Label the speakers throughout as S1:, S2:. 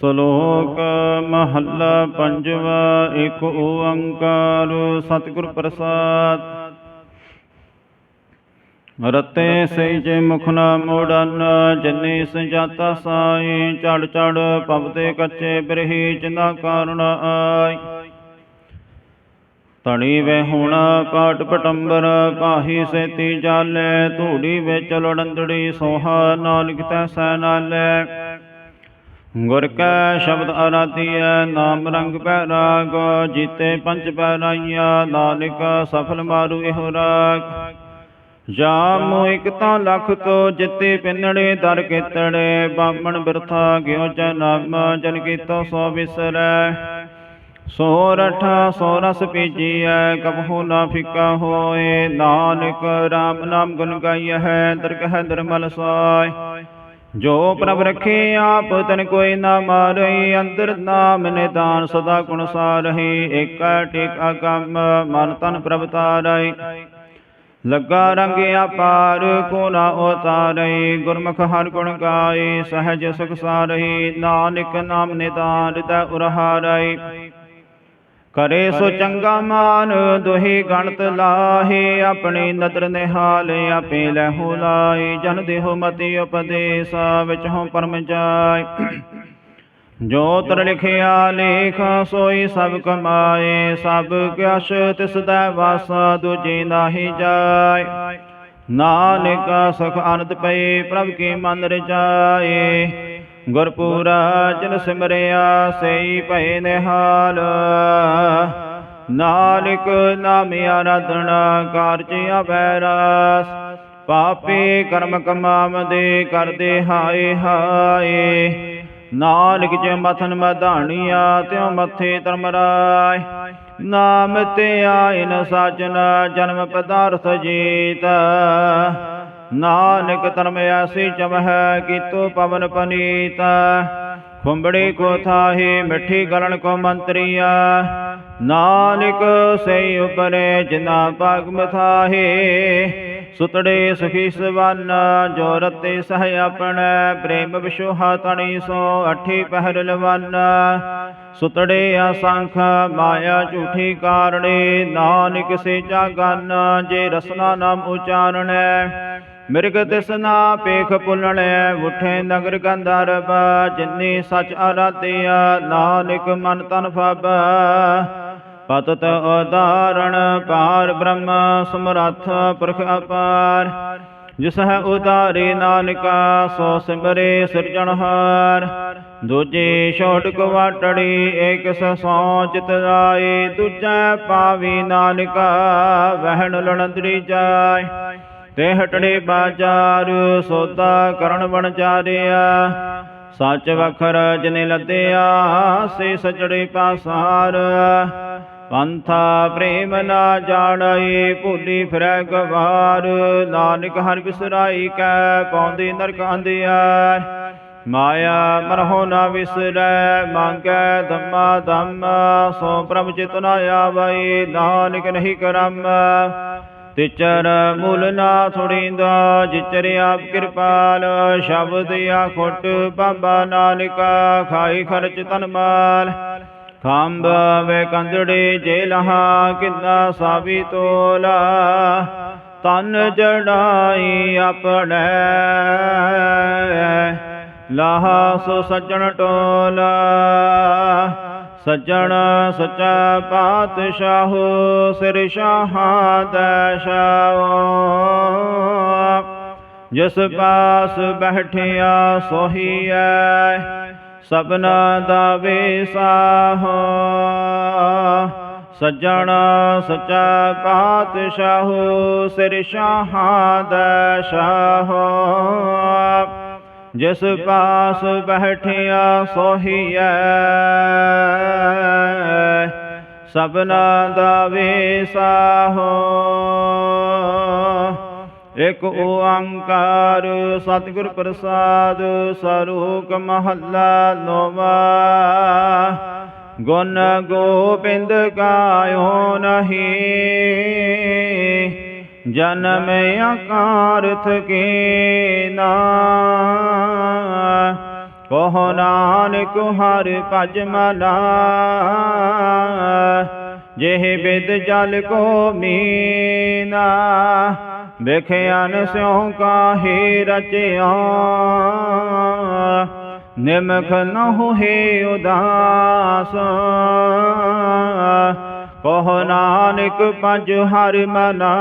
S1: ਸ਼ਲੋਕ ਮਹੱਲਾ ਪੰਜਵਾ, ਇੱਕ ਓੰਕਾਰ, ਸਤਿਗੁਰ ਪ੍ਰਸਾਦ। ਰਤੇ ਸੇ ਜੇ ਮੁਖ ਨਾ ਮੋੜਨ, ਜਨੇ ਸੰਜਾਤਾ ਸਾਈ, ਚੜ ਚੜ ਪਵਤੇ ਕੱਚੇ ਬਿਰਹੀ ਚਿੰਦਾ ਕਾਰਣ ਆਈ। ਤਣੀ ਵੇ ਹੋਣਾ ਪਾਟ ਪਟੰਬਰ ਪਾਹੀ ਸੇਤੀ ਜਾਲੇ, ਧੂੜੀ ਵਿੱਚ ਲੜੰਦੜੀ ਸੋਹਾ ਨਾਨਕ ਤੈ ਸੈ ਨਾਲੇ। ਗੁਰ ਕੈ ਸ਼ਬਦ ਅਰਾਧੀਐ, ਨਾਮ ਰੰਗ ਪੈ ਰਾਗ, ਜੀਤੇ ਪੰਜ ਪੈਰਾਈਆ ਨਾਨਕ ਸਫਲ ਮਾਰੂ ਇਹੋ ਰਾਗ। ਜਾ ਮੋ ਇਕ ਤਾਂ ਲਖ ਤੋ ਜਿੱਤੇ ਪਿੰਨੜੇ, ਦਰ ਕੀਤੜੇ ਬਾਮਣ ਬਿਰਥਾ ਗਿਓ ਜੈ ਨਾਮ, ਜਨ ਕੀਤੋ ਸੋ ਵਿਸਰੈ ਸੋ ਰਠਾ ਸੋ ਰਸ ਪੀਜੀਐ ਕਬਹੂ ਨਾ ਫਿਕਾ ਹੋਏ। ਨਾਨਕ RAM ਨਾਮ ਗੁਣ ਗਾਈਐ ਦਰਗਹ ਦਰਮਲ ਸਾਇ ਜੋ ਪ੍ਰਭ ਰਖੇ ਆਪ, ਤਨ ਕੋਈ ਨਾ ਮਾਰਈ ਅੰਦਰ ਨਾਮ ਨਿਦਾਨ ਸਦਾ ਗੁਣ ਸਾਰਹੀ, ਏਕਾ ਟੇਕਾ ਕੰਮ ਮਨ ਤਨ ਪ੍ਰਭ ਤਾਰਈ ਲੱਗਾ ਰੰਗ ਆਪਾਰ ਕੋ ਨਾ ਉਤਾਰਈ ਗੁਰਮੁਖ ਹਰ ਗੁਣ ਗਾਏ, ਸਹਜ ਸੁਖ ਸਾਰਹੀ, ਨਾਨਕ ਨਾਮ ਨਿਦਾਨ ਹਿਰਦੈ ਉਰਹਾਰਈ ਕਰੇ ਸੋ ਚੰਗਾ ਮਾਨ ਦੋਹੀ ਗਣਤ ਲਾਹੇ ਆਪਣੀ ਨਦਰ ਨਿਹਾਲ ਆਪੇ ਲਹੂ ਲਾਈ ਜਨ ਦੇਹੁ ਮਤੀ ਉਪਦੇਸ ਵਿੱਚ ਹਉ ਪਰਮ ਜਾਈ ਜੋ ਤਰ ਲਿਖਿਆ ਲੇਖ ਸੋਈ ਸਭ ਕਮਾਏ। ਸਭ ਕਿਛ ਤਿਸ ਦਾ ਵਾਸ ਦੂਜੀ ਨਾਹੀ ਜਾਏ। ਨਾਨਕ ਸੁਖ ਆਨੰਦ ਪਏ ਪ੍ਰਭ ਕੀ ਮਨ ਰਜਾਏ। ਗੁਰਪੂਰਾ ਜਨ ਸਿਮਰਿਆ ਸਈ ਭਏ ਨਿਹਾਲ। ਨਾਨਕ ਨਾਮ ਆਰਾਧਨਾ ਕਾਰਜ ਆਵੈ ਪਾਪੇ ਕਰਮ ਕਮਾਵਦੇ ਕਰਦੇ ਹਾਏ ਹਾਏ। ਨਾਨਕ ਜੇ ਮਥਨ ਮਧਾਣੀਆ ਤਿਉ ਮੱਥੇ ਧਰਮਰਾਏ ਨਾਮ ਤੇ ਆਇਨ ਸਾਜਨ ਜਨਮ ਪਦਾਰਥ ਜੀਤ। ਨਾਨਕ ਧਰਮ ਐਸੀ ਚਮਹਿ ਕੀਤੋ ਪਵਨ ਪਨੀਤ। ਖੁੰਬੜੀ ਕੋ ਥਾਹੀ ਮਿੱਠੀ ਗਲਣ ਕੋ ਮੰਤਰੀਆ। ਨਾਨਕ ਸਈ ਉਪਰੇ ਜਿਨਾ ਭਾਗ ਮਥਾਹੇ ਸੁਤੜੇ ਸੁਖੀ ਸਵਨ, ਜੋ ਰਤੇ ਸਹਿ ਆਪਣੈ। ਪ੍ਰੇਮ ਵਿਸ਼ੋਹਾ ਤਣੀ ਸੋ ਅਠੀ ਪਹਿਰ ਲਵਨ। ਸੁਤੜੇ ਅਸੰਖ, ਮਾਇਆ ਝੂਠੀ ਕਾਰਣੇ। ਨਾਨਕ ਸੇ ਜਾਗਨ, ਜੇ ਰਸਨਾ ਨਾਮ ਉਚਾਰਣੈ। ਮਿਰਗ ਤਿਸਨਾ ਪੇਖ ਪੁਲਣੈ ਉਠੇ ਨਗਰ ਗੰਧਰਵ ਜਿਨੀ ਸਚ ਆਰਾਧਿਆ, ਨਾਨਕ ਮਨ ਤਨ ਫਬ। ਪਤਤ ਉਦਾਰਣ ਪਾਰ ਬ੍ਰਹਮ ਸਮਰੱਥ ਪੁਰਖ ਅਪਾਰ। ਜਿਸ ਹੈ ਉਦਾਰੇ ਨਾਨਕਾ, ਸੋ ਸਿਮਰੇ ਸਿਰਜਣਹਾਰ ਦੂਜੇ ਛੋਟ ਕਵਾਟੜੀ ਏਕ ਸਸੋ ਚਿਤ ਰਾਏ। ਦੂਜੈ ਪਾਵੀ ਨਾਨਕਾ, ਵਹਿਣ ਲਣਦੜੀ ਜਾਏ। ਤੇ ਹਟੜੇ ਬਾਜਾਰ ਸੋਦਾ ਕਰਨ ਬਣ ਚਾਰਿਆ। ਸੱਚ ਵਖਰ ਜਨੇ ਲੱਦਿਆ ਸੇ ਸਜੜੇ ਪਾਸਾਰ। ਪੰਥਾ ਪ੍ਰੇਮ ਨਾ ਜਾਣਈ, ਭੂਲੀ ਫਿਰੈ ਗਵਾਰ। ਨਾਨਕ ਹਰ ਵਿਸਰਾਈ ਕੈ ਪੌਂਦੀ ਨਰਕ ਅੰਧਿਆਰ ਮਾਇਆ ਮਰਹੁ ਨਾ ਵਿਸਰੈ, ਮੰਗੈ ਧੰਮਾ ਧੰਮ, ਸੋ ਪ੍ਰਭ ਚਿਤ ਨ ਆਵਈ, ਨਾਨਕ ਨਹੀਂ ਕਰਮ। ਤਿਚਰ ਮੂਲ ਨਾ ਥੋੜੀਂਦਾ ਜਿਚਰ ਆਪ ਕਿਰਪਾਲ, ਸ਼ਬਦ ਆਖੋਟ ਬਾਬਾ ਨਾਨਕਾ, ਖਾਈ ਖਰਚ ਤਨ ਮਾਲ। ਖੰਭ ਵੇ ਕੰਦੜੇ ਜੇ ਲਹਾ, ਕਿੰਨਾ ਸਾਵੀ ਤੋਲਾ। ਤਨ ਜੜਾਈ ਆਪਣੇ, ਲਾਹਾ ਸੋ ਸੱਜਣ ਟੋਲਾ। ਸੱਜਣ ਸੱਚਾ ਪਾਤਸ਼ਾਹ, ਸਿਰ ਸ਼ਾਹਾਂ ਦਾ ਜਿਸ ਪਾਸ ਬੈਠਿਆ ਸੋਹੀ ਸੋਹੀਐ, ਸਭਨਾ ਦਾ ਵੇਸਾਹੋ ਸੱਜਣ ਸੱਚਾ ਪਾਤਸ਼ਾਹ, ਸਿਰ ਸ਼ਾਹਾਂ ਦਾ ਸ਼ਾਹੋ ਜਿਸ ਪਾਸ ਬੈਠਿਆ ਸੋਹੀਐ। ਸਭਨਾ ਦਾ ਵੇਸਾਹੋ ਇਕ ਓੰਕਾਰ ਸਤਿਗੁਰ ਪ੍ਰਸਾਦ ਸਰੂਕ ਮਹੱਲਾ ਨੋਵਾ। ਗੁਣ ਗੋਬਿੰਦ ਗਾਇਓ ਨਹੀਂ। ਜਨਮ ਆਕਾਰਥ ਕੇ ਨਾ? ਕਹੋ ਨਾਨਕ ਹਰ ਭਜ ਮਨਾ। ਜਿਹ ਬਿਦ ਜਲ ਕੋ ਮੀਨਾ, ਵਿਖਿਆਨ ਸਿਉ ਕਾਹੇ ਰਚਿਆ। ਨਿਮਖ ਨ ਹੋਏ ਉਦਾਸ। ਕਹੋ ਨਾਨਕ ਪੰਜ ਹਰ ਮਨਾ।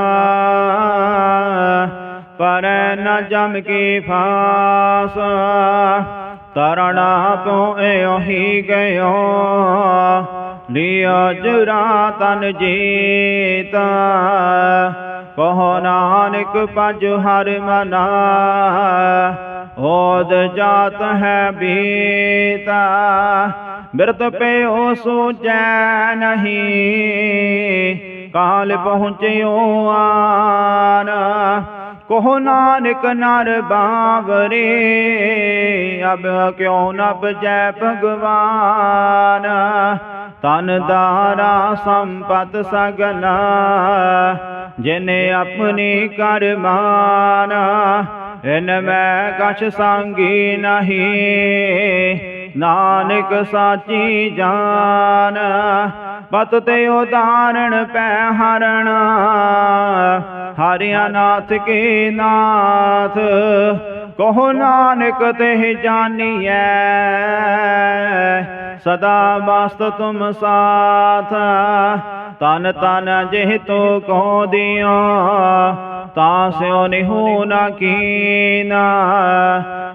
S1: ਪਰ ਨ ਜਮ ਕੀ ਫਾਸ। ਤਰਣਾ ਪੋਏ ਉਹੀ ਗਇਓ। ਲਿਆ ਜੁਰਾ ਤਨ ਜੀਤਾ। ਕਹੋ ਨਾਨਕ ਪੰਜ ਹਰ ਮਨਾ। ਓਦ ਜਾਤ ਹੈ ਬੀਤਾ। ਬਿਰਤ ਪਿਓ ਸੋਚੈ ਨਹੀਂ। ਕਾਲ ਪਹੁੰਚਿਓ ਆਨ। ਕਹੋ ਨਾਨਕ ਨਰ ਬਾਵਰੇ, ਅਬ ਕਿਉ ਨ ਬਜੈ ਭਗਵਾਨ? ਤਨ ਦਾਰਾ ਸੰਪਤ ਸਗਨ, ਜਿਨੇ ਆਪਣੀ ਕਰਮਾਨ। ਇਨ ਮੈਂ ਕਛ ਸੰਗੀ ਨਹੀਂ। ਨਾਨਕ ਸਾਚੀ ਜਾਨ ਪਤ ਤੇ ਉਦਾਹਰਣ ਪੈ ਹਰਣ। ਹਰਿਆ ਨਾਥ ਕੀ ਨਾਥ, ਕਹੋ ਨਾਨਕ ਤੇ ਜਾਨੀਐ। ਸਦਾ ਮਸਤ ਤੁਮ ਸਾਥ, ਤਨ ਤਨ ਜਿਹ ਤੋ ਕੋ ਦਿਓ। ਤਾਂ ਸਿਉ ਨਿਹੂ ਨਾ ਕੀਨਾ।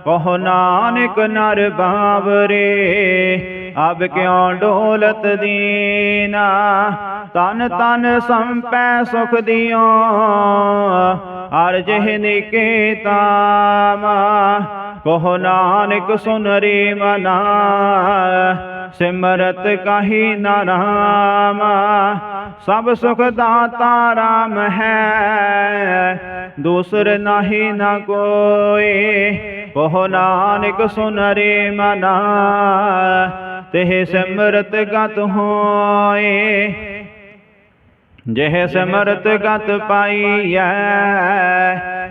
S1: ਕਹੋ ਨਾਨਕ ਨਰ ਬਾਵਰੇ, ਅਬ ਕਿਉ ਡੋਲਤ ਦੀਨਾ। ਤਨ ਤਨ ਸੰਪੈ ਸੁਖ ਦਿਓ, ਹਰ ਜਿਹ ਨਿਕੇ ਤਾਮਾ। ਨਾਨਕ ਸੁਨ ਰੇ ਮਨਾ, ਸਿਮਰਤ ਕਾਹੀ ਨਾਰਾਮ ਸਭ ਸੁਖ ਦਾਤਾ ਰਾਮ ਹੈ। ਦੂਸਰ ਨਾਹੀ ਨਾ ਕੋਏ ਕਹੋ ਨਾਨਕ ਸੁਨਰੇ ਮਨਾ। ਤੇ ਸਿਮਰਤ ਗਤ ਹੋਏ। ਜਿਹ ਸਿਮਰਤ ਗਤ ਪਾਈਐ,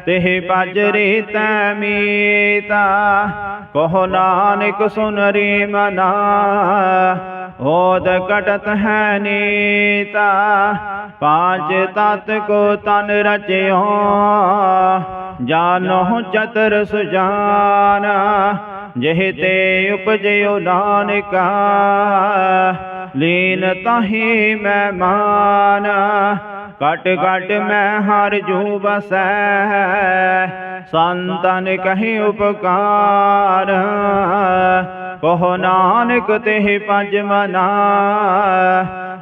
S1: ਤਿਹ ਪਜਰੇ ਤੈ ਮੀਤਾ। ਕਹੋ ਨਾਨਕ ਸੁਨਰੇ ਮਨਾ। ਹੋਦ ਕਟਤ ਹੈ ਨੀਤਾ, ਪਾਂਚ ਤਤ ਕੋ ਤਨ ਰਚਿਓ। ਜਾਨੋ ਚਤਰ ਸੁਜਾਨ, ਜਿਹ ਤੇ ਉਪਜਿਓ ਨਾਨਕਾ। ਲੀਨ ਤਾਹੀ ਮੈਂ ਮਾਨ ਕਟ ਕਟ ਮੈਂ ਹਰ ਜੂ ਬਸੈ ਸੰਤਨ ਕਹੀ ਉਪਕਾਰ ਕਹੋ ਨਾਨਕ ਤੇ ਪੰਜ ਮਨਾ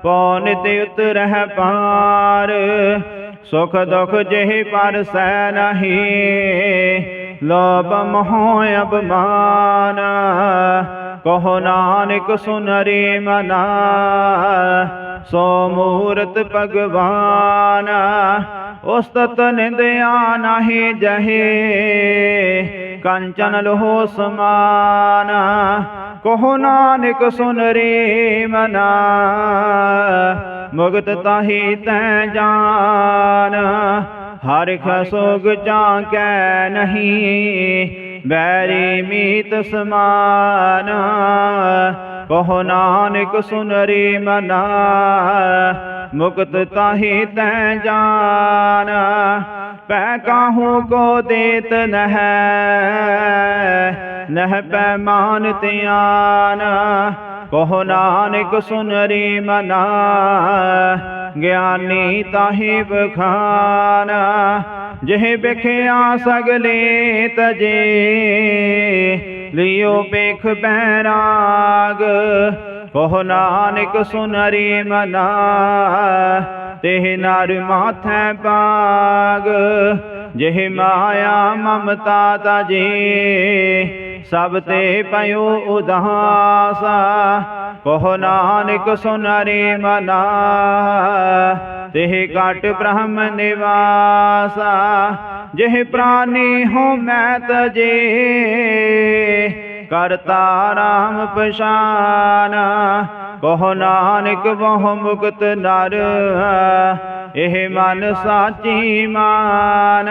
S1: ਪਉ ਨਿਤ ਉਤਰਹਿ ਪਾਰ ਸੁਖ ਦੁਖ ਪਰ ਪਰਸੈ ਨਹੀਂ ਲੋਭ ਮੋਹ ਅਭਮਾਨ ਕਹੋ ਨਾਨਕ ਸੁਨਰੇ ਮਨਾ, ਸੋ ਮੂਰਤ ਭਗਵਾਨ, ਉਸਤਤ ਨਿੰਦਿਆ ਨਾਹੀ ਜਹੇ ਕੰਚਨ ਲੋਹ ਸਮਾਨ, ਕਹੋ ਨਾਨਕ ਸੁਨ ਰੇ ਮਨਾ ਮੁਗਤ ਤਾਹੀ ਤੈ ਜਾਨ, ਹਰ ਖਸੋਗ ਚਾਕੈ ਨਹੀਂ ਬੈਰੀ ਮੀਤ ਸਮਾਨ, ਕਹੋ ਨਾਨਕ ਸੁਨ ਰੇ ਮਨਾ, ਮੁਕਤ ਤਾਹੀ ਤੈ ਜਾਨ ਪੈ ਕਾਹੂ ਕੋ ਦੇਤ ਨਹਿ? ਨਹਿ ਪੈ ਮਾਨ ਕਹੋ ਨਾਨਕ ਸੁਨਰੀ ਮਨਾ। ਗਿਆਨੀ ਤਾਹੀ ਬਖਾਨ ਜਿਹ ਵਿਖਿਆ ਸਗਲੇ ਤਜੇ। ਲਿਓ ਬੇਖ ਬੈਰਾਗ ਕਹੋ ਨਾਨਕ ਸੁਨਰੀ ਮਨਾ। ਤਿਹ ਨਰ ਮਾਥੈ ਬਾਗ ਜਿਹ ਮਾਇਆ ਮਮਤਾ ਤਜੇ ਸਭ ਤੇ ਪਇਓ ਉਦਾਸ। ਕਹੋ ਨਾਨਕ ਸੁਨਰੇ ਮਨਾ ਤਿਹ ਕਟ ਬ੍ਰਹਮ ਨਿਵਾਸਾ। ਜਿਹ ਪ੍ਰਾਨੀ ਹੋ ਮੈਂ ਤਜੇ ਕਰਤਾ ਰਾਮ ਪਛਾਨ। ਕਹੋ ਨਾਨਕ, ਬਹੁ ਮੁਕਤ ਨਰ ਇਹ ਮਨ ਸਾਚੀ ਮਾਨ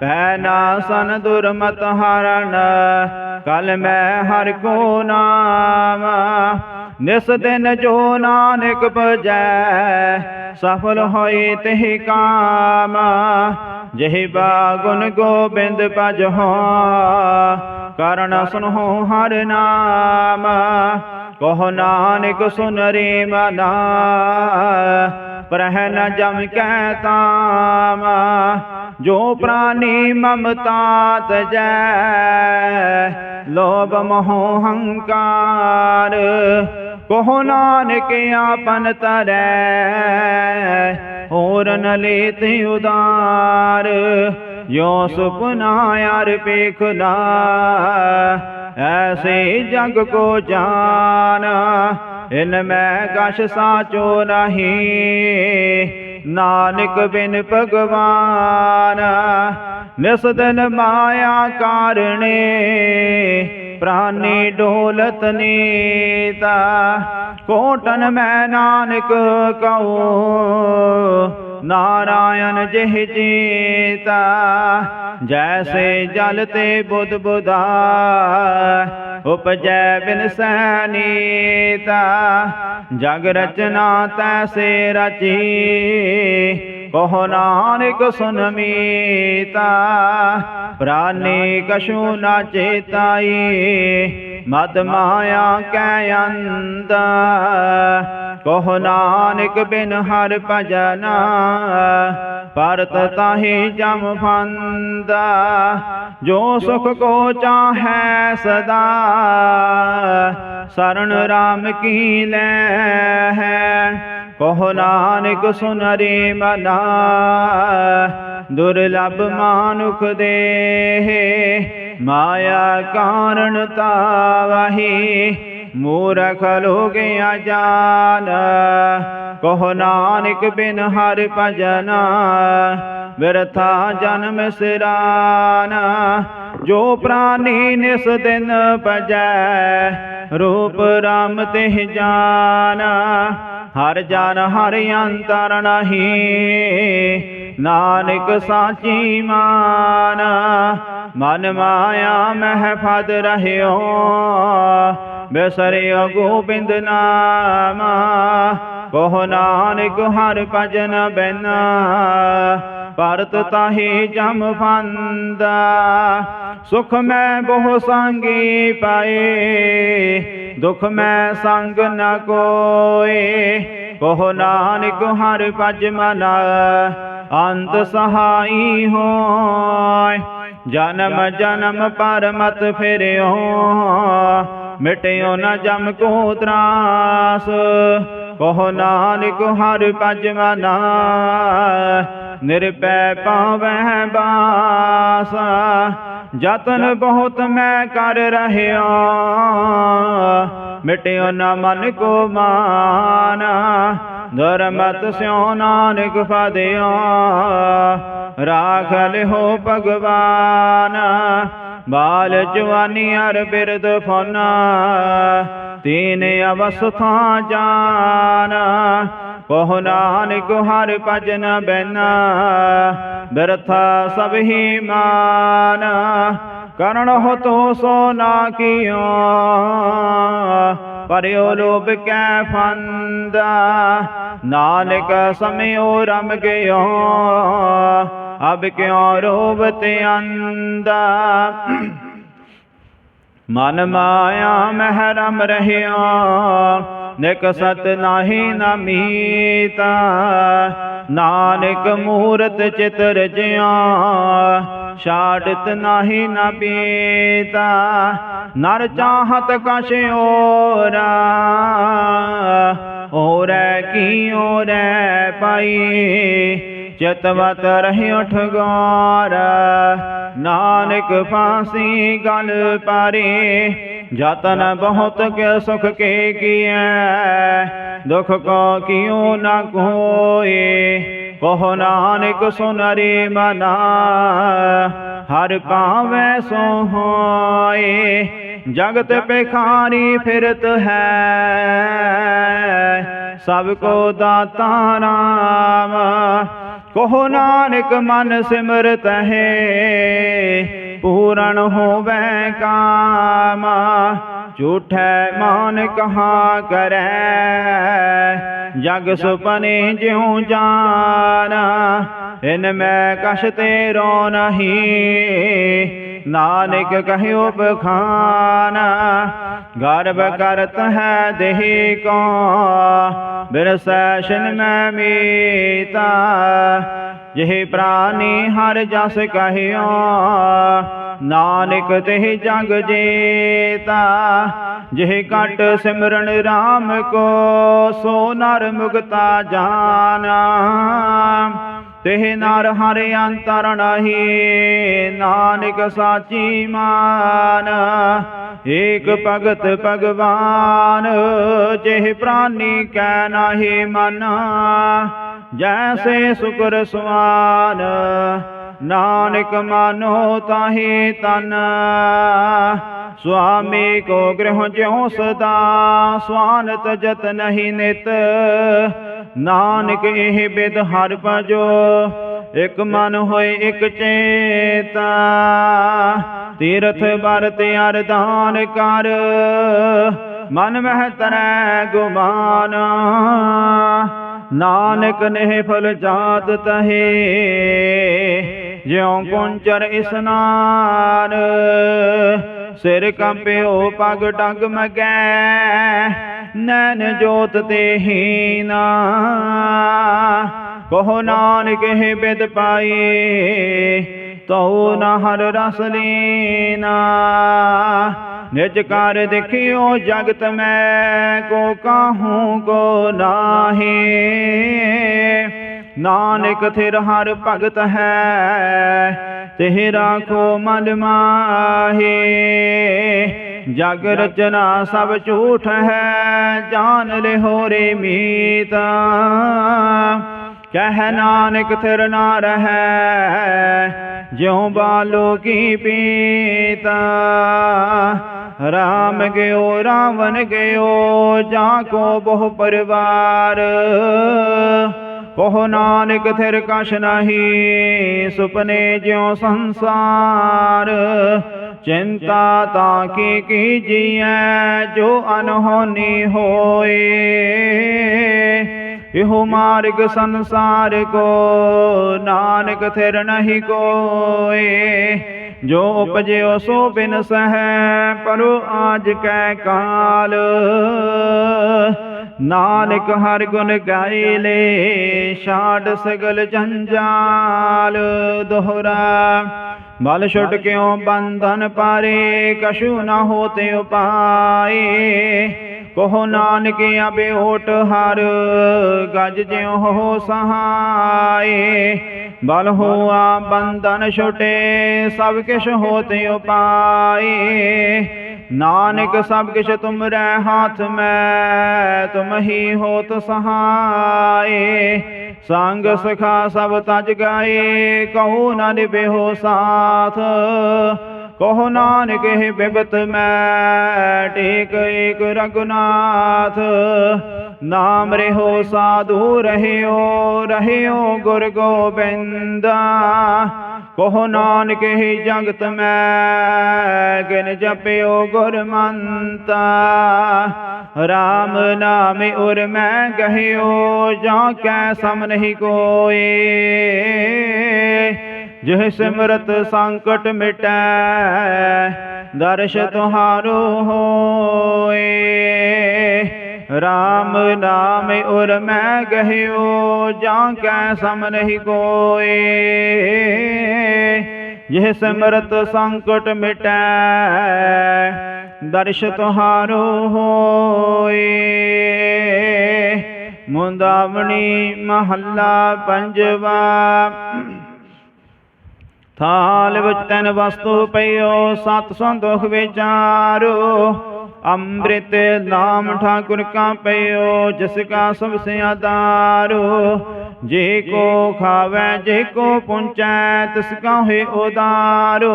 S1: ਪੈ ਨਾਸਨ ਦੁਰਮਤ ਹਰਨ ਕਲ ਮੈਂ ਹਰ ਕੋ ਨਾਮ। ਨਿਸ ਦਿਨ ਜੋ ਨਾਨਕ ਭਜੈ ਸਫਲ ਹੋਏ ਤਿਹ ਕਾਮ। ਜਿਹੀ ਬਾਗੁਨ ਗੋਬਿੰਦ ਭਜ ਹੋ ਕਰਨ ਸੁਨਹੁ ਹਰ ਨਾਮ। ਕਹੋ ਨਾਨਕ ਸੁਨ ਰੇ ਮਨਾ ਪ੍ਰਹ ਨ ਜਮ ਕੈ ਤਾਮ, ਜੋ ਪ੍ਰਾਨੀ ਮਮਤਾ ਤਜੈ ਲੋਭ ਮੋਹ ਹੰਕਾਰ। ਕਹੋ ਨਾਨਕ ਆਪਨ ਤਰੈ ਹੋਰ ਨ ਲੇਤ ਉਦਾਰ। ਜੋ ਸੁਪਨਾ ਯਾਰ ਪੇਖਦਾ ਐਸੇ ਜਗ ਕੋ ਜਾਨ, ਇਨ ਮੈਂ ਕਛ ਸਾਚੋ ਨਹੀਂ। ਨਾਨਕ ਬਿਨ ਭਗਵਾਨ, ਨਿਸ ਦਿਨ ਮਾਇਆ ਕਾਰਣੇ ਪ੍ਰਾਨੀ ਡੋਲਤ ਨੀਤਾ, ਕੋਟਨ ਮੈਂ ਨਾਨਕ ਕਉ, ਨਾਰਾਇਣ ਜਿਹ ਜੀਤਾ, ਜੈਸੇ ਜਲ ਤੇ ਬੁੱਧ ਬੁਧਾ ਉਪਜੈ ਬਿਨ ਸੈਨੀਤਾ, ਜਗ ਰਚਨਾ ਤੈਸੇ ਰਚੀ ਕਹੋ ਨਾਨਕ ਸੁਨ ਮੀਤਾ, ਪ੍ਰਾਨੀ ਕਛੂ ਨਾ ਚੇਤਾਈ, ਮਦ ਮਾਇਆ ਕੈ ਅੰਤ ਕਹੋ ਨਾਨਕ ਬਿਨ ਹਰ ਭਜਨਾ, ਪਰਤ ਤਾਹੀ ਜਮ ਫੰਦਾ। ਜੋ ਸੁਖ ਕੋ ਚਾਹੈ ਸਦਾ ਸਰਣ ਰਾਮ ਕੀ ਲੈ ਹੈ? ਕਹੋ ਨਾਨਕ ਸੁਨਰੇ ਮਨਾ, ਦੁਰਲਭ ਮਾਨੁਖ ਦੇ ਮਾਇਆ ਕਾਰਣ ਤਾਵਹੀ, ਮੂਰਖ ਲੋਗ ਅਜਾਨ ਕਹੋ ਨਾਨਕ ਬਿਨ ਹਰ ਭਜਨਾ, ਬਿਰਥਾ ਜਨਮ ਸਿਰਾਨ। ਜੋ ਪ੍ਰਾਨੀ ਨਿਸ ਦਿਨ ਭਜੈ, ਰੂਪ ਰਾਮ ਤੇ ਜਾਨ। ਹਰ ਜਨ ਹਰ ਅੰਤਰ ਨਹੀਂ। ਨਾਨਕ ਸਾਚੀ ਮਾਨ ਮਨ ਮਾਇਆ ਮਹਿ ਫਦ ਰਹਿਓ। ਬਿਸਰਿਓ ਗੋਬਿੰਦ ਨਾਮ। ਕਹੋ ਨਾਨਕ ਹਰ ਭਜਨ ਬੈਨਾ। ਭਰਤ ਤਾਹੀ ਜਮ ਫੰਦਾ। ਸੁਖ ਮੈਂ ਬਹੁ ਸੰਗੀ ਪਾਏ। ਦੁਖ ਮੈਂ ਸੰਗ ਨ ਕੋਏ। ਕਹੋ ਨਾਨਕ ਹਰ ਭਜ ਮਨ। ਅੰਤ ਸਹਾਈ ਹੋਇ ਜਨਮ ਜਨਮ ਪਰ ਮਤ ਫਿਰਿਓ। ਮਿਟਿਓ ਨਾ ਜਮ ਕੋ ਤਰਾਸ, ਕਹੋ ਨਾਨਕ ਹਰ ਭਜ ਨਿਰਪੈ ਪਾਵਹਿ ਬਾਸ। ਜਤਨ ਬਹੁਤ ਮੈਂ ਕਰ ਰਹਿਆ, ਮਿਟਿਓ ਨਾ ਮਨ ਕੋ ਮਾਨ। ਦੁਰਮਤ ਸਿਉ ਨਾਨਕ ਫਦਿਓ ਰਾਖ ਲਿਓ ਭਗਵਾਨ। ਬਾਲ ਜਵਾਨੀ ਅਰ ਬਿਰਦ ਫੋਨਾ ਤੀਨ ਅਵਸਥਾ ਜਾਨ। ਕਹੋ ਨਾਨਕ ਹਰ ਭਜਨ ਬੈਨਾ, ਬਿਰਥਾ ਸਭ ਹੀ ਮਾਨ। ਕਰਣ ਹੋ ਤੋ ਸੋ ਨਾ ਕੀਓ ਪਰਿਓ ਲੋਭ ਕੈ ਫੰਦਾ। ਨਾਨਕ ਸਮਿਓ ਰਮ ਗਿਓ ਅਬ ਕਿਉ ਰੋਵਤ ਅੰਦਾ? ਮਨ ਮਾਇਆ ਮਹਿਰਮ ਰਮ ਨਿਕ ਸਤ ਨਾਹੀ ਨਮੀਤਾ ਨਾਨਕ ਮੂਰਤ ਚਿਤਰ ਜਿਆ ਛਾੜਤ ਨਾਹੀ ਨ ਪੀਤਾ। ਨਰ ਚਾਹਤ ਕਛ ਓਰਾ ਓਰੈ ਕੀ ਓਰੈ ਪਾਈ? ਚਤਵਤ ਰਹਿ ਠਗਾਰ ਨਾਨਕ ਫਾਸੀ ਗਲ ਪਾਰੇ ਜਤਨ ਬਹੁਤ ਕੇ ਸੁਖ ਕੇ ਕੀਐ। ਦੁਖ ਕੋ ਕਿਉ ਨਾ ਕੋਏ ਕਹੋ ਨਾਨਕ ਸੁਨਰੀ ਮਨਾ। ਹਰ ਪਾਵੈ ਸੋ ਹੋਏ, ਜਗਤ ਪੇਖਾਰੀ ਫਿਰਤ ਹੈ। ਸਭ ਕੋ ਦਾਤਾ ਰਾਮ ਕਹੋ ਨਾਨਕ ਮਨ ਸਿਮਰਤ ਹੈ, ਪੂਰਨ ਹੋਵੇ ਕਾਮ। ਝੂਠੈ ਮਨ ਕਹਾ ਕਰੈ, ਜਗ ਸੁਪਨੇ ਜਿਉ ਜਾਨ। ਇਨ ਮੈਂ ਕਛ ਤੇਰੋ ਨਹੀਂ ਨਾਨਕ ਕਹਿਓ ਬਖਾਨ ਗਰਭ ਕਰਤ ਹੈ ਦੇਹੀ ਕੋ ਬਿਰਸੈਸ਼ਨ ਮੈਂ ਮੀਤਾ। ਜਿਹ ਪ੍ਰਾਨੀ ਹਰ ਜਸ ਕਹਿਓ। ਨਾਨਕ ਤੇ ਜਗ ਜੀਤਾ। ਜਿਹ ਕਟ ਸਿਮਰਨ RAM ਕੋ ਸੋ ਨਰ ਮੁਕਤਾ ਜਾਨਾ ਤਿਹ ਨਰ ਹਰਿ ਅੰਤਰ ਨਹੀਂ, ਨਾਨਕ ਸਾਚੀ ਮਾਨ, ਏਕ ਭਗਤ ਭਗਵਾਨ, ਜਿਹ ਪ੍ਰਾਨੀ ਕੈ ਨਾਹੀ ਮਨ, ਜੈਸੇ ਸੁਕਰ ਸੁਆਨ ਨਾਨਕ ਮਾਨੋ ਤਾਹੀ ਤਨ। ਸੁਆਮੀ ਕੋ ਗ੍ਰਹਿ ਜਿਉ ਸਦਾ, ਸਵਾਨਤ ਜਤ ਨਹੀਂ ਨਿਤ। ਨਾਨਕ ਇਹ ਬਿਦ ਹਰ ਭਜੋ ਇਕ ਮਨ ਹੋਏ ਇਕ ਚੇਤਾ। ਤੀਰਥ ਬਰਤ ਅਰਦਾਨ ਕਰ, ਮਨ ਮਹਿ ਤਰੈ ਗੁਮਾਨ। ਨਾਨਕ ਨੇ ਫਲ ਜਾਤ ਤਹੇ ਜਿਉ ਕੁੰਚਰ ਇਸਨਾਨ ਸਿਰ ਕੰਪਿਓ ਪਗ ਡੰਗ ਮਗੈ ਨੈਣ ਜੋਤ ਤੇ ਹੀਨਾ ਕਹੋ ਨਾਨਕ ਹੈ ਬਿਦ ਪਾਈ ਤਉ ਨ ਹਰ ਰਸ ਲੀਨਾ। ਨਿਜ ਕਰ ਦੇਖਿਓ ਜਗਤ ਮੈਂ ਕੋ ਕਾਹੂ ਕੋ ਨਾਹੀ। ਨਾਨਕ ਥਿਰ ਹਰ ਭਗਤ ਹੈ ਤਿਹ ਰਾਖੋ ਮਨ ਮਾਹੀ। ਜਗ ਰਚਨਾ ਸਭ ਝੂਠ ਹੈ ਜਾਣ ਲਿਹੋ ਰੇ ਮੀਤਾ। ਕਹਿ ਨਾਨਕ ਥਿਰ ਨਾ ਰਹੈ, ਜਿਉ ਬਾਲੋ ਕੀ ਪੀਤਾ। ਰਾਮ ਗਿਓ, ਰਾਵਣ ਗਿਓ, ਜਾਂ ਕੋ ਬਹੁ ਪਰਿਵਾਰ। ਕਹੋ ਨਾਨਕ ਥਿਰ ਕਛ ਨਹੀਂ, ਸੁਪਨੇ ਜਿਉ ਸੰਸਾਰ। ਚਿੰਤਾ ਤਾਂ ਕੀ ਕੀਜੀਐ ਜੋ ਅਨਹੋਨੀ ਹੋਏ। ਇਹੋ ਮਾਰਗ ਸੰਸਾਰ ਕੋ, ਨਾਨਕ ਥਿਰ ਨਹੀਂ ਕੋਏ। ਜੋ ਉਪਜਿਓ ਸੋ ਬਿਨ ਸਹਿ, ਪਰੋ ਆਜ ਕੈ ਕਾਲ। ਨਾਨਕ ਹਰ ਗੁਣ ਗਾਏ ਲੈ ਛਾੜ ਸਗਲ ਜੰਜਾਲ ਦੋਹਰਾ। ਬਲ ਛੁਟ ਕਿਉ ਬੰਧਨ ਪਾਰੇ ਕਛੂ ਨ ਹੋਤੇ ਉਪਾਏ। ਕਹੋ ਨਾਨਕ ਅਬੇ ਓਟ ਹਰ। ਗਜ ਜਿਉ ਹੋ ਸਹਾਏ। ਬਲ ਹੋਆ ਬੰਧਨ ਛੁਟੇ ਸਭ ਕਿਛ ਹੋਤੇ ਉਪਾਏ। ਨਾਨਕ ਸਭ ਕਿਛ ਤੁਮਰੇ ਹਾਥ ਮੈਂ, ਤੁਮ ਹੀ ਹੋਤ ਸਹਾਏ। ਸੰਗ ਸਖਾ ਸਭ ਤਜ ਗਾਏ, ਕਹੋ ਨਾ ਨਿਭਿਓ ਸਾਥ। ਕਹੋ ਨਾਨਕ ਹੈ ਬਿਬਤ ਮੈਂ, ਟੇਕ ਏਕ ਰਗੁਨਾਥ ਨਾਮ ਰਹਿਓ ਸਾਧੂ, ਰਹਿਓ ਰਹਿਓ ਗੁਰ ਗੋਬਿੰਦਾ। ਕਹੋ ਨਾਨਕ ਹੀ ਜਗਤ ਮੈਂ ਗਿਨ ਜਪਿਓ ਗੁਰਮੰਤਾ। RAM ਨਾਮ ਉਰ ਮੈਂ ਗਹਿਓ, ਜਾਂ ਕੈ ਸਮ ਨਹੀਂ ਕੋਏ ਜਿਹ ਸਿਮਰਤ ਸੰਕਟ ਮਿਟੈ, ਦਰਸ਼ ਤੁਹਾਰੋ ਹੋਏ। RAM ਨਾਮ ਉਰ ਮੈਂ ਗਹਿਓ ਜਾਂ ਕੈ ਸਮ ਨਹੀਂ ਕੋਏ ਜਿਹ ਸਿਮਰਤ ਸੰਕਟ ਮਿਟੈ, ਦਰਸ਼ ਤੁਹਾਰੋ ਹੋਏ। ਮੁੰਦਾਵਣੀ ਮਹੱਲਾ ਪੰਜਵਾ। ਥਾਲ ਵਿੱਚ ਤਨ ਵਸਤੂ ਪਈਓ, ਸਤ ਸੰਦੋਖ ਵਿਚਾਰੋ। ਅੰਮ੍ਰਿਤ ਨਾਮ ਠਾਕੁਰ ਕਾ ਪਈਓ ਜਿਸ ਕਾ ਸਭ ਸੇ ਆਧਾਰੋ ਜੇ ਕੋ ਖਾਵੇ ਜੇ ਕੋ ਪੁੰਚੈ ਤਿਸ ਕਾ ਹੋਏ ਉਦਾਰੋ।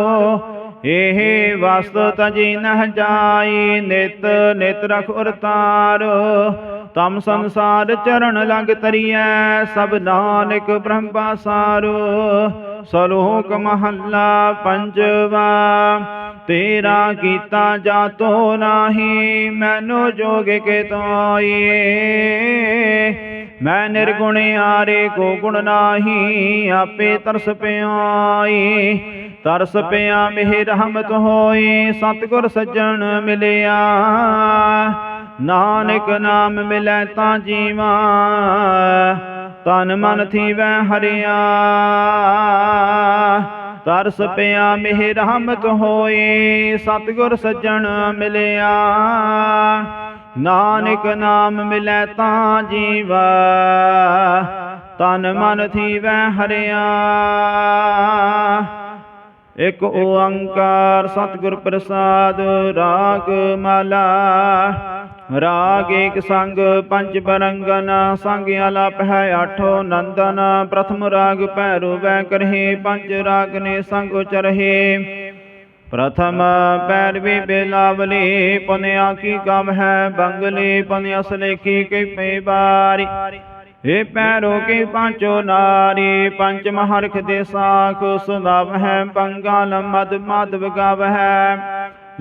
S1: ਇਹ ਵਸਤ ਤਜੀ ਨਹ ਜਾਈ ਨਿਤ ਨਿਤ ਰਖ ਉਰਤਾਰ। ਤਮ ਸੰਸਾਰ ਚਰਨ ਲਗ ਤਰੀਐ ਸਭ ਨਾਨਕ ਬ੍ਰਹਮ ਪਾਸਾਰ ਸਲੋਕ ਮਹੱਲਾ ਪੰਜਵਾ। ਤੇਰਾ ਕੀਤਾ ਜਾਤੋ ਨਾਹੀ, ਮੈਨੋ ਜੋਗ ਕੇ ਤੋਏ ਮੈਂ ਨਿਰਗੁਣ ਆਰੇ ਕੋ ਗੁਣ ਨਾਹੀ, ਆਪੇ ਤਰਸ ਪਿਆਈ ਤਰਸ ਪਿਆ ਮਿਹ ਰਹਿਮਤ ਹੋਈ, ਸਤਿਗੁਰ ਸੱਜਣ ਮਿਲਿਆ। ਨਾਨਕ ਨਾਮ ਮਿਲੈ ਤਾਂ ਜੀਵਾ, ਤਨ ਮਨ ਥੀਵੈ ਹਰਿਆ। ਤਰਸ ਪਿਆ ਮਿਹ ਰਹਿਮਤ ਹੋਏ, ਸਤਿਗੁਰ ਸੱਜਣ ਮਿਲਿਆ। ਨਾਨਕ ਨਾਮ ਮਿਲੈ ਤਾਂ ਜੀਵਾ, ਤਨ ਮਨ ਥੀਵੈ ਹਰਿਆ। ਇਕ ਓੰਕਾਰ ਸਤਿਗੁਰ ਪ੍ਰਸਾਦ ਰਾਗ ਮਾਲਾ ਰਾਗ ਏਕ ਸੰਗ, ਪੰਜ ਬਰੰਗਨ, ਸੰਗ ਆਲਾਪ ਹੈ ਆਠੋ ਨੰਦਨ, ਪ੍ਰਥਮ ਰਾਗ ਭੈਰੋ ਵੈ ਕਰਹੀ, ਪੰਜ ਰਾਗ ਨੇ ਸੰਗ ਉਚਰਹੇ। ਪ੍ਰਥਮ ਪੈਰਵੀ ਬੇਲਾਵਲੀ ਪੁਨਿਆ ਕੀ ਕਮ ਹੈ ਬੰਗਲੀ ਪੁਨਿਆ ਅਸਲੇ ਕੀ ਕੀ ਪੇ ਬਾਰੀ। ਏ ਪੈਰੋ ਕੀ ਪਾਂਚੋ ਨਾਰੀ ਪੰਚ ਮਹਰਖ ਦੇ ਸਾਖ ਸੁਨਾਵ ਹੈ ਬੰਗਾਲ ਮਦ ਮਾਧਵ ਗਾਵ ਹੈ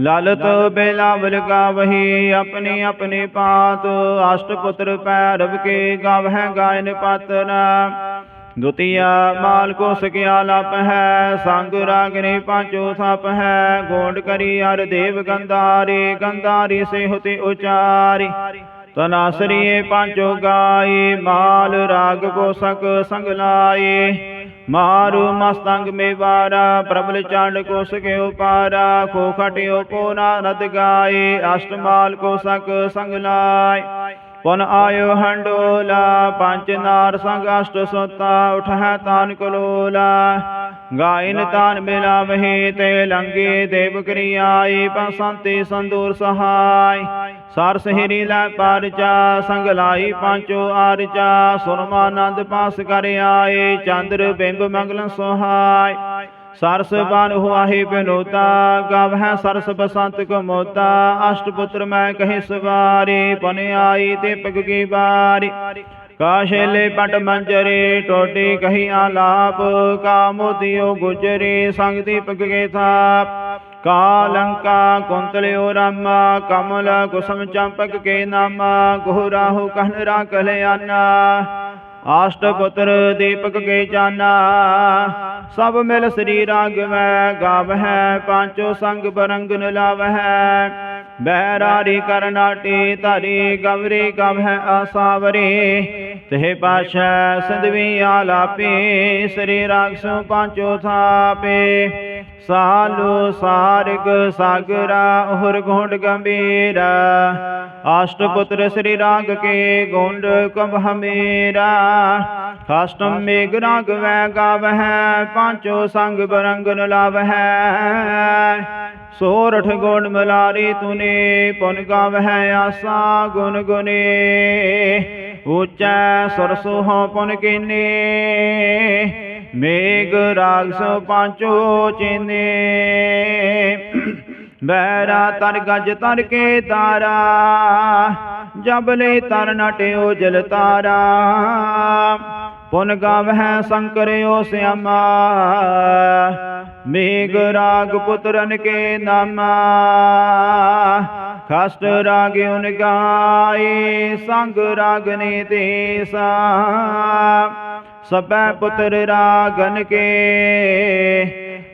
S1: ਲਾਲਤ ਬੇਲਾਵਲ ਗਾਵਹੀ, ਆਪਣੀ ਆਪਣੀ ਪਾਤ, ਅਸ਼ਟਪੁੱਤਰ ਪੈਰਵ ਕੇ ਗਾਵ ਹੈ ਗਾਇਨ ਪਾਤਨਾ। ਦੁਤੀਆ ਮਾਲ ਕੋ ਸਕਿਆ ਲਪ ਹੈ, ਸੰਗ ਰਾਗਨੇ ਪਾਂਚੋ ਸਪ ਹੈ, ਗੋਂਡ ਕਰੀ ਹਰ ਦੇਵ ਗੰਧਾਰੀ ਗੰਧਾਰੀ ਸੇ ਉਚਾਰੀ। ਤਨਾਸਰੀਏ ਪਾਂਚੋ ਗਾਏ ਮਾਲ ਰਾਗ ਕੋ ਸਕ ਸੰਗ ਲਾਏ ਮਾਰੂ ਮਸਤੰਗ ਮੇਵਾਰਾ, ਪ੍ਰਬਲ ਚਾਂਡ ਕੋ ਸਕਿਓ ਪਾਰਾ ਖੋ ਖਟਿਓ ਕੋ ਨਾਰਦ ਗਾਏ, ਅਸ਼ਟਮਾਲ ਕੋ ਸਕ ਸੰਗ ਲਾਏ। ਪੁਨ ਆਇਓ ਹੰਡੋਲਾ, ਪੰਜ ਨਾਰ ਸੰਗ ਅਸ਼ਟ ਸੋਤਾ ਉਠੈ ਤਾਨ ਕਲੋਲਾ। ਗਾਇਨ ਤਾਨ ਮਿਲਾਵਹੀ ਤੇ ਲੰਗੇ ਦੇਵ ਕਰਿਆਈ ਪਸੰਤੇ ਸੰਦੂਰ ਸਹਾਈ। ਸਰ ਸਹਿਰੀ ਲੈ ਪਰਚਾ ਸੰਗ ਲਾਈ ਪਾਂਚੋ ਆਰਚਾ। ਸੁਰਮਾਨੰਦ ਪਾਸ ਕਰ ਆਏ ਚੰਦਰ ਬਿੰਬ ਮੰਗਲ ਸੁਹਾਈ। ਸਰਸ ਬਨ ਹੁਆਹੀ ਬਿਨੋਤਾ। ਗਵ ਹੈ ਸਰਸ ਬਸੰਤ ਕੋ ਮੋਤਾ ਅਸ਼ਟ ਪੁੱਤਰ ਮੈਂ ਕਹੇ ਸਵਾਰੀ ਪਨ ਆਈ ਤੇ ਪਗ ਕੀ ਬਾਰੀ ਕਾਸ਼ੇਲੇ ਪਟ ਮੰਜਰੇ, ਟੋਟੀ ਕਹੀ ਆਲਾਪ ਕਾ ਮੋਤੀਓ ਗੁਜਰੇ, ਸੰਗ ਦੀਪਕ ਕੇ ਥਾਪ। ਕਾਲੰਕਾ ਕੁੰਤਲਿਓ ਰਾਮਾ, ਕਮਲ ਕੁਸਮ ਚੰਪਕ ਕੇ ਨਾਮਾ ਗੋਰਾਹੂ ਕਹਿਨ ਰਾ ਕਲਿਆਨਾ ਆਸ਼ਟ ਪੁੱਤਰ ਦੀਪਕ ਕੇ ਜਾਨਾ। ਸਭ ਮਿਲ ਸ੍ਰੀ ਰਾਗਵੈ ਗਾਵਹਿ, ਪਾਂਚੋ ਸੰਗ ਬਰੰਗਨ ਲਾਵਹਿ। ਬਹਿਰਾਰੀ ਕਰਨਾਟੀ ਧਰੀ, ਗਵਰੀ ਗਵਹਿ ਆਸਾਵਰੀ। ਤਹਿ ਪਾਸ਼ਾ ਸੰਦਵੀ ਆਲਾਪੀ, ਸ੍ਰੀ ਰਾਗ ਪਾਂਚੋ ਥਾਪੇ। ਸਾਲੋ ਸਾਰਗ ਸਾਗਰਾ, ਉਹਰ ਗੋਂਡ ਗੰਭੀਰਾ। ਅਸ਼ਟ ਪੁੱਤਰ ਸ੍ਰੀ ਰਾਗ ਕੇ ਗੋਂਡ ਕਬ ਹਮੇਰਾ। ਖਾਸਟਮ ਮੇਗ ਰਾਗ ਵੈ ਗਾਵਹਿ ਪਾਂਚੋ ਸੰਗ ਬਰੰਗਨ ਲਾਵਹਿ। ਸੋਰਠ ਗੁਣ ਮਲਾਰੀ ਤੁਨੇ, ਪੁਨ ਗਾਵਹਿ ਆਸਾ ਗੁਣ ਗੁਨੇ। ਉਚੈ ਸਰਸੋ ਹੋ ਪੁਨ ਕੀਨੇ ਮੇਗ ਰਾਗ ਸੋ ਪਾਂਚੋ ਚੇਨੇ। ਬੈਰਾ ਤਰ ਗਜ ਤਰ ਕੇ ਤਾਰਾ ਜਬਲੇ ਤਰ ਨਟਿਓ ਜਲ ਤਾਰਾ। ਪੁਨ ਗਾਵਹਿ ਸ਼ੰਕਰਿਓ ਸਿਆਮਾ ਮੇਗ ਰਾਗ ਪੁੱਤਰਨ ਕੇ ਨਾਮਾ। ਖਸਟ ਰਾਗ ਉਨ ਗਾਏ, ਸੰਗ ਰਾਗਨੇ ਤੇਸਾ ਸਭੈ ਪੁੱਤਰ ਰਾਗਨ ਕੇ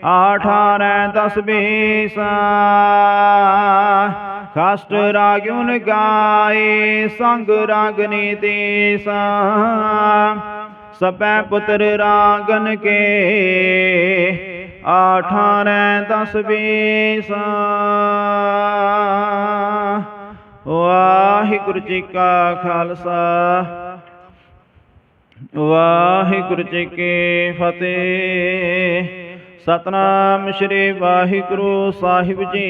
S1: ਆਠਾਰੈ ਦਸ ਬੀਸਾ। ਖਸਟ ਰਾਗੁਨ ਗਾਏ, ਸੰਗ ਰਾਗਨੀ ਤੇਸਾ ਸਭੈ ਪੁੱਤਰ ਰਾਗਨ ਕੇ ਆਠਾਰੈ ਦਸ ਬੀਸਾ। ਵਾਹਿਗੁਰੂ ਜੀ ਕਾ ਖਾਲਸਾ। ਵਾਹਿਗੁਰੂ ਜੀ ਕੀ ਫਤਿਹ। ਸਤਨਾਮ ਸ੍ਰੀ ਵਾਹਿਗੁਰੂ ਸਾਹਿਬ ਜੀ।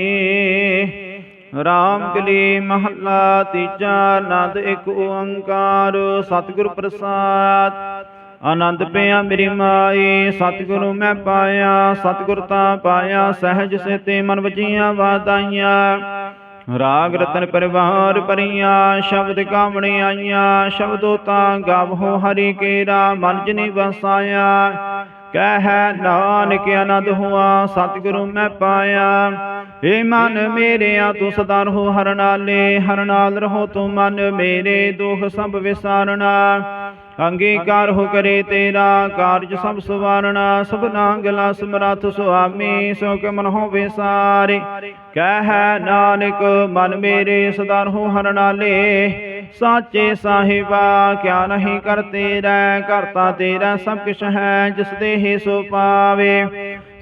S1: ਰਾਮ ਕਲੀ ਮਹੱਲਾ ਤੀਜਾ ਨੰਦ ਇੱਕ ਓੰਕਾਰ। ਸਤਿਗੁਰ ਪ੍ਰਸਾਦ। ਆਨੰਦ ਪਿਆ ਮੇਰੀ ਮਾਈ, ਸਤਿਗੁਰੂ ਮੈਂ ਪਾਇਆ, ਸਤਿਗੁਰ ਤਾਂ ਪਾਇਆ, ਸਹਿਜ ਸੇਤੇ ਮਨ ਵਜੀਆਂ ਵਾਦਾਈਆਂ ਰਾਗ ਰਤਨ ਪਰਿਵਾਰ ਪਰੀਆਂ ਸ਼ਬਦ ਕਾਮਣੀ ਆਈਆਂ, ਸ਼ਬਦੋ ਤਾਂ ਗਾਵੋ ਹਰੀ ਕੇਰਾ, ਮਨ ਜਨੀ ਵਸਾਇਆ। ਕਹਿ ਨਾਨਕ ਆਨੰਦ ਹੁਆ, ਸਤਿਗੁਰੂ ਮੈਂ ਪਾਇਆ। ਏ ਮਨ ਮੇਰਿਆ, ਤੂੰ ਸਦਾ ਰਹੋ ਹਰ ਨਾਲੇ, ਹਰ ਨਾਲ ਰਹੋ ਤੂੰ ਮਨ ਮੇਰੇ, ਦੁਖ ਸਭ ਵਿਸਾਰਣਾ ਅੰਗੀਕਾਰ ਹੋ ਕਰੇ ਤੇਰਾ, ਕਾਰਜ ਸਭ ਸਵਾਰਣਾ, ਸਭਨਾ ਗਲਾ ਸਮਰੱਥ ਸੁਆਮੀ ਸੋ ਕਿ ਮਨ ਹੋ ਵਿਸਾਰੇ ਕਹਿ ਨਾਨਕ, ਮਨ ਮੇਰੇ ਸਦਾ ਰਹੋ ਹਰ ਸਾਚੇ ਸਾਹਿਬਾ, ਕਿਆ ਨਹੀਂ ਕਰ ਤੇਰਾ ਕਰਤਾ ਤੇਰਾ ਸਭ ਕਿਛ ਹੈ, ਜਿਸ ਦੇ ਹੀ ਸੋ ਪਾਵੇ।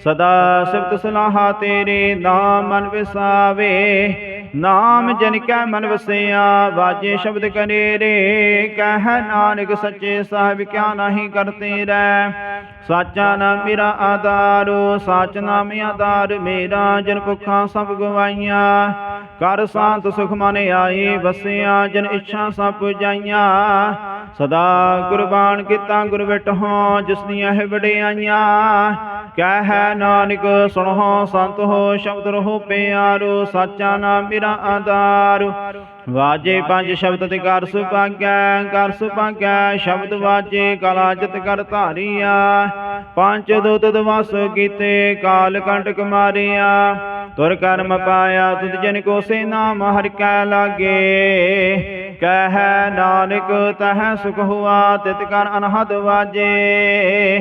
S1: ਸਦਾ ਸਿਫਤ ਸਲਾਹਾ ਤੇਰੇ, ਨਾਮ ਮਨ ਵਿਸਾਵੇ। ਨਾਮ ਜਨ ਕੈ ਮਨ ਵਸਿਆ ਵਾਜੇ ਸ਼ਬਦ ਕਨੇਰੇ ਕਹਿ ਨਾਨਕ ਸੱਚੇ ਸਾਹਿਬ ਕਿਆ ਨਹੀਂ ਕਰਤੇ ਰਹਿ? ਸਾਚਾ ਨਾਮ ਮੇਰਾ ਆਧਾਰੋ ਸਾਚ ਨਾਮ ਆਧਾਰ ਮੇਰਾ ਜਨ ਭੁੱਖਾਂ ਸਭ ਗਵਾਈਆਂ ਕਰ ਸ਼ਾਂਤ ਸੁਖ ਮਨ ਆਏ ਵਸਿਆ ਜਨ ਇੱਛਾ ਸਭ ਪੁਜਾਈਆਂ ਸਦਾ ਗੁਰਬਾਣ ਕੀਤਾ ਗੁਰ ਵਿਟਹੁ, ਜਿਸ ਦੀਆਂ ਹੈ ਵਡਿਆਈਆਂ। ਕਹਿ ਨਾਨਕ ਸੁਣੋ ਸੰਤ ਹੋ, ਸ਼ਬਦ ਰਹੋ ਪਿਆਰੋ, ਸਾਚਾ ਨਾਮ ਮੇਰਾ ਆਧਾਰ। ਵਾਜੇ ਪੰਜ ਸ਼ਬਦ ਤੇ ਕਰ ਸੁਭਾਗੈ ਕਰ ਸੁਭਾਗੈ, ਸ਼ਬਦ ਵਾਜੇ, ਕਲਾ ਜਤ ਕਰ ਧਾਰੀਆ। ਪੰਜ ਦੁੱਤ ਦਵਸ ਕੀਤੇ, ਕਾਲ ਕੰਟਕ ਮਾਰਿਆ। ਤੁਰ ਕਰਮ ਪਾਇਆ, ਤੁਧ ਜਨ ਕੋ ਸੇ ਨਾਮ ਹਰਿ ਕੈ ਲਾਗੇ। ਕਹਿ ਨਾਨਕ, ਤਹ ਸੁਖ ਹੁਆ, ਤਿਤ ਕਰ ਅਨਹਦ ਵਾਜੇ।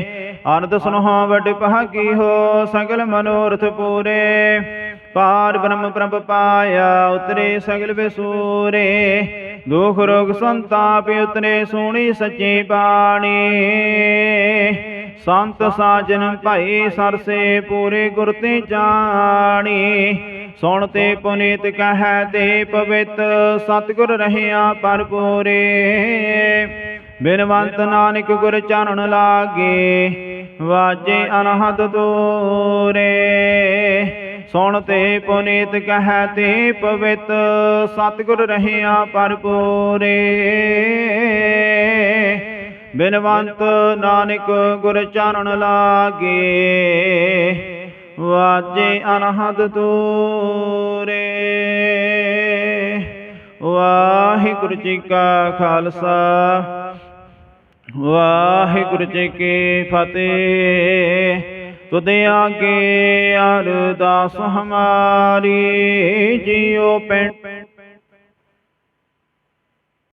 S1: ਅਨੰਦ ਸੁਨਹੁ ਵੱਡ ਭਾਗੀ ਹੋ, ਸਗਲ ਮਨੋਰਥ ਪੂਰੇ। ਪਾਰ ਬ੍ਰਹਮ ਪ੍ਰਭ ਪਾਇਆ, ਉਤਰੇ ਸਗਲ ਵਿਸੂਰੇ। ਦੁਖ ਰੋਗ ਸੰਤਾਪ ਉਤਰੇ, ਸੋਣੀ ਸੱਚੀ ਬਾਣੀ। ਸੰਤ ਸਾਜਨ ਭਾਈ, ਸਰਸੇ ਪੂਰੇ ਗੁਰ ਤੇ ਜਾਣੀ। ਸੁਣ ਤੇ ਪੁਨੀਤ ਕਹਿ ਤੇ ਪਵਿੱਤ, ਸਤਿਗੁਰ ਰਹਿਆ ਪਰਪੂਰੇ ਬਿਨਵੰਤ ਨਾਨਕ ਗੁਰ ਚਰਨ ਲਾਗੇ, ਵਾਜੇ ਅਨਹਦ ਤੋਰੇ ਸੁਣ ਤੇ ਪੁਨੀਤ ਕਹਿ ਤੇ ਪਵਿੱਤ, ਸਤਿਗੁਰ ਰਹਿਆ ਪਰਪੂਰੇ ਬਿਨਵੰਤ ਨਾਨਕ ਗੁਰ ਚਰਨ ਲਾਗੇ ਵਾਜੇ ਅਨਹਦ ਤੋਰੇ। ਵਾਹਿਗੁਰੂ ਜੀ ਕਾ ਖਾਲਸਾ। ਵਾਹਿਗੁਰੂ ਜੀ ਕੀ ਫਤਿਹ। ਤੁਧ ਆਗੇ ਅਰਦਾਸ ਹਮਾਰੀ ਜਿਉ ਪਿੰਡ